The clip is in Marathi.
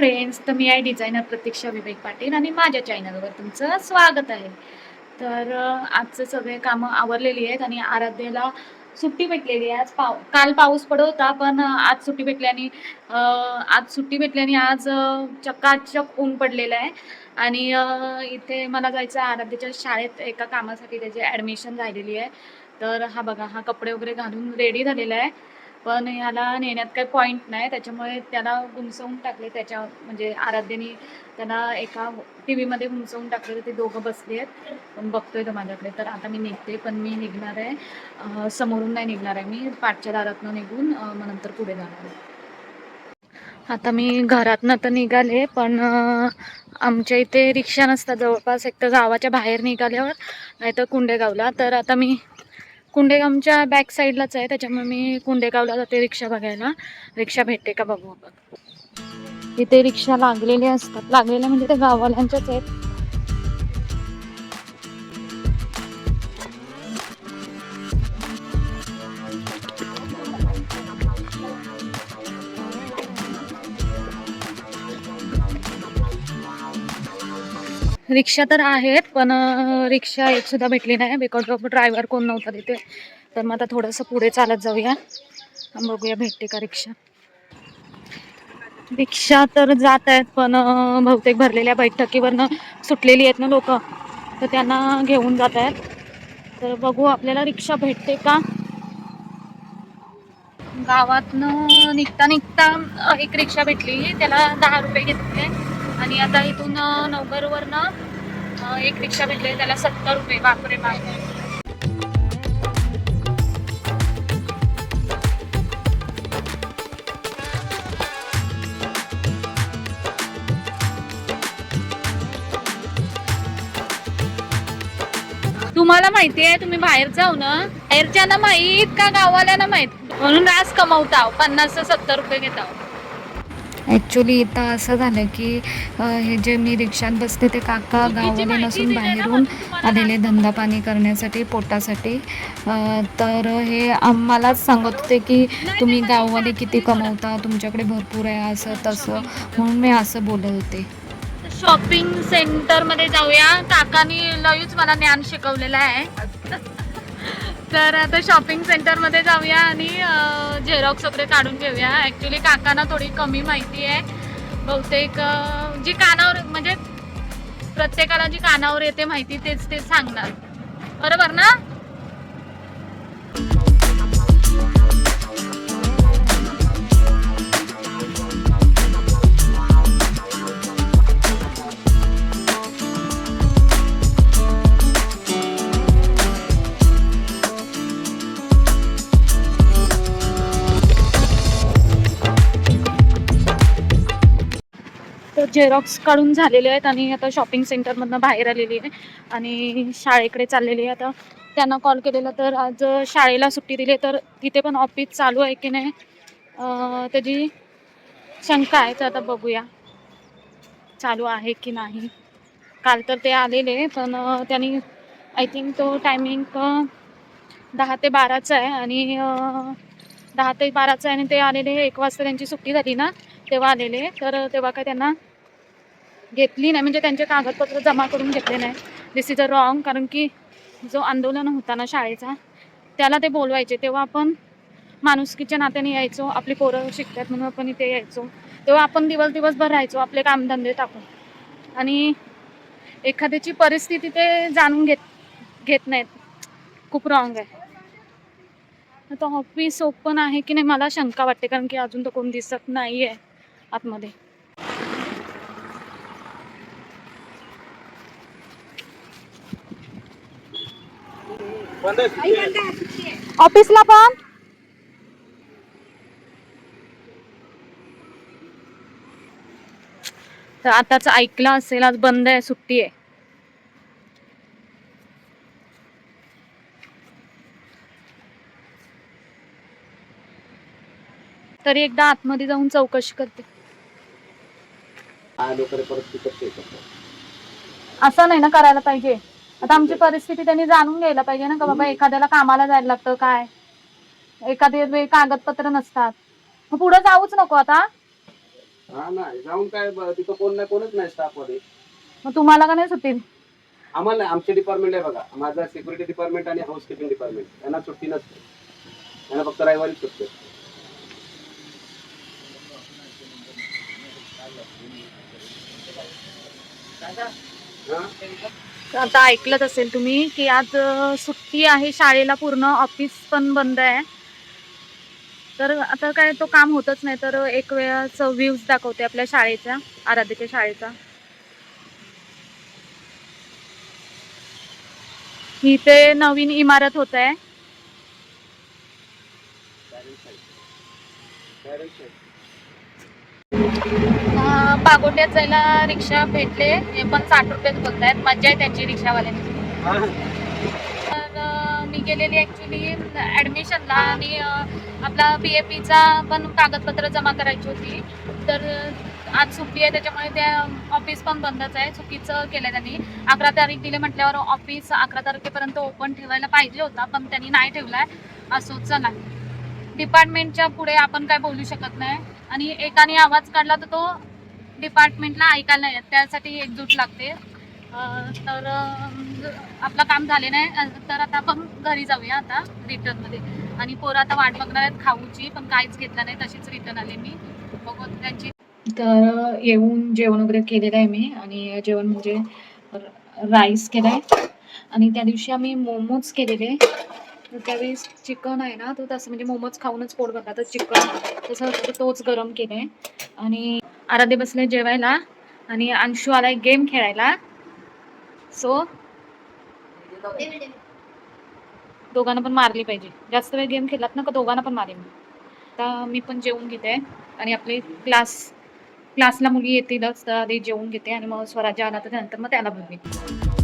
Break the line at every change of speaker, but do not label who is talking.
फ्रेंड्स तर मी आहे डिझायनर प्रतीक्षा विवेक पाटील आणि माझ्या चॅनलवर तुमचं स्वागत आहे. तर आजचं सगळे कामं आवरलेली आहेत आणि आराध्याला सुट्टी भेटलेली आहे. आज पाव काल पाऊस पडत होता पण आज सुट्टी भेटल्याने आज सुट्टी भेटल्याने आज चक्काचक ऊन पडलेलं आहे. आणि इथे मला जायचं आराध्याच्या शाळेत एका कामासाठी त्याची ॲडमिशन झालेली आहे. तर हा बघा हा कपडे वगैरे घालून रेडी झालेला आहे. पण ह्याला नेण्यात काही पॉईंट नाही. त्याच्यामुळे त्याला गुंसवून टाकले त्याच्या म्हणजे आराध्याने त्याला एका टी व्हीमध्ये गुंसवून टाकले तर ते दोघं बसले आहेत. पण बघतोय तो माझ्याकडे. तर आता मी निघते पण मी निघणार आहे. समोरून नाही निघणार आहे मी. पाठच्या दारातनं निघून मग नंतर पुढे जाणार आहे. आता मी घरातनं तर निघाले पण आमच्या इथे रिक्षा नसतात जवळपास एक तर गावाच्या बाहेर निघाल्यावर नाही तर कुंडेगावला. तर आता मी कुंडेगावच्या बॅक साईडलाच आहे त्याच्यामुळे मी कुंडेगावला जाते रिक्षा बघायला. रिक्षा भेटते का बघू आपण. इथे रिक्षा लागलेल्या असतात. लागलेल्या म्हणजे ते गाववाल्यांच्याच आहेत. रिक्षा तर आहेत पण रिक्षा एक सुद्धा भेटली नाही. बिकॉज ऑफ ड्रायव्हर कोण नव्हता तिथे. तर मग आता थोडंसं पुढे चालत जाऊया. बघूया भेटते का रिक्षा. रिक्षा तर जात आहेत पण बहुतेक भरलेल्या बैठकीवरनं सुटलेली आहेत ना लोक. तर त्यांना घेऊन जात आहेत. तर बघू आपल्याला रिक्षा भेटते का? गावातनं निघता निघता एक रिक्षा भेटली. त्याला दहा रुपये घेतले. आणि आता इथून अं, नवघरवरनं एक रिक्षा भेटली त्याला सत्तर रुपये बापरे बापरे तुम्हाला माहिती आहे तुम्ही बाहेर जाऊ ना. बाहेरच्यांना माहीत का गाववाल्यांना माहीत? म्हणून रास कमवता पन्नास ते सत्तर रुपये घेता ॲक्च्युली इथं असं झालं की हे जे मी रिक्षात बसते ते काका गाववाले नसून बाहेरून आलेले धंदा पाणी करण्यासाठी पोटासाठी. तर हे आम्हालाच सांगत होते की तुम्ही गाववाले किती कमवता तुमच्याकडे भरपूर आहे असं तसं. म्हणून मी असं बोलत होते. शॉपिंग सेंटरमध्ये जाऊया. काकानी लयूच मला ज्ञान शिकवलेलं आहे. तर आता शॉपिंग सेंटरमध्ये जाऊया आणि झेरॉक्स वगैरे काढून घेऊया. ॲक्च्युली काकांना थोडी कमी माहिती आहे. बहुतेक जी कानावर म्हणजे प्रत्येकाला जी कानावर येते माहिती तेच ते सांगणार. बरोबर ना? झेरॉक्स काढून झालेले आहेत आणि आता शॉपिंग सेंटरमधनं बाहेर आलेली आहे. आणि शाळेकडे चाललेली आहे. आता त्यांना कॉल केलेला तर आज शाळेला सुट्टी दिली आहे. तर तिथे पण ऑफिस चालू आहे की नाही त्याची शंका आहे. तर आता बघूया चालू आहे की नाही. काल तर ते आलेले पण त्यांनी आय थिंक तो टायमिंग दहा ते बाराचा आहे. आणि दहा ते बाराचा आहे आणि ते आलेले एक वाजता त्यांची सुट्टी झाली ना तेव्हा आलेले. तर तेव्हा काय त्यांना घेतली नाही. म्हणजे त्यांचे कागदपत्र जमा करून घेतले नाही. दिस इज अ रॉंग कारण की जो आंदोलन होता ना शाळेचा त्याला ते बोलवायचे. तेव्हा आपण माणुसकीच्या नात्याने यायचो. आपली पोरं शिकतात म्हणून आपण इथे यायचो. तेव्हा आपण दिवस दिवसभर राहायचो. आपले कामधंदे टाकून. आणि एखाद्याची परिस्थिती ते जाणून घेत घेत नाहीत. खूप रॉंग आहे. आता ऑफिस ओपन आहे की नाही मला शंका वाटते. कारण की अजून तर कोण दिसत नाही आहे आतमध्ये. ऑफिसला पण? तर आताच ऐकलं असेल आज बंद आहे सुट्टी आहे. तरी एकदा आतमध्ये जाऊन चौकशी करते. असं नाही ना करायला पाहिजे. आता आमची परिस्थिती त्यांनी जाणून घ्यायला पाहिजे ना का बाबा एखाद्याला कामाला जायला लागतं काय? एखादे कागदपत्र नसतात. मग पुढे जाऊच नको आता.
हा नाही. जाऊन काय ब- तिथं कोण नाही कोणच नाही स्टाफमध्ये.
मग तुम्हाला का नाही सुट्टी?
आम्हाला नाही, आमचे डिपार्टमेंट आहे बघा. माझा सिक्युरिटी डिपार्टमेंट आणि हाऊसकीपिंग डिपार्टमेंट यांना सुट्टी नसते. यांना फक्त रविवारी सुट्टी असते. हा?
आता ऐकलंच असेल तुम्ही की आज सुट्टी आहे शाळेला पूर्ण ऑफिस पण बंद आहे. तर आता काय तो काम होतच नाही तर एक वेळाच व्ह्यूज दाखवते आपल्या शाळेच्या आराध्याच्या शाळेचा. ही ते नवीन इमारत होत आहे
आहे.
पागोट्यात जायला रिक्षा भेटले. हे पण साठ रुपयात बोलत आहेत मज्जा आहे त्यांची रिक्षावाल्यांची. तर मी गेलेली ॲक्च्युली ॲडमिशनला आणि आपला बी ए पीचा पण कागदपत्र जमा करायची होती. तर आज सुट्टी आहे त्याच्यामुळे त्या ऑफिस पण बंदच आहे. चुकीचं केलं त्यांनी. अकरा तारीख दिले म्हटल्यावर ऑफिस अकरा तारखेपर्यंत ओपन ठेवायला पाहिजे होता पण त्यांनी नाही ठेवलाय. असो चला. डिपार्टमेंटच्या पुढे आपण काय बोलू शकत नाही. आणि एकाने आवाज काढला तर तो डिपार्टमेंटला ऐकायला नाही येत. त्यासाठी एकजूट लागते. तर आपलं काम झाले नाही. तर आता आपण घरी जाऊया आता रिटर्नमध्ये आणि पोरं आता वाट बघणार आहेत खाऊची पण काहीच घेतलं नाही. तशीच रिटर्न आले मी. बघू त्यांची तर येऊन जेवण वगैरे केलेलं आहे मी. आणि जेवण म्हणजे राईस केलं आहे आणि त्या दिवशी आम्ही मोमोज केलेले. त्यावेळेस चिकन आहे ना तो तसं म्हणजे मोमोज खाऊनच पोट भरला. तर चिकन तसं तोच गरम केले आणि आराधे बसले जेवायला आणि अंशू आलाय गेम खेळायला. सो दोघांना पण मारली पाहिजे. जास्त वेळ गेम खेळलात ना का दोघांना पण मारेन. आता मी पण जेवून घेते आणि आपले क्लास क्लासला मुली येतीलच तर आधी जेवून घेते आणि मग स्वराज्य आला तर त्यानंतर मग त्याला बघेन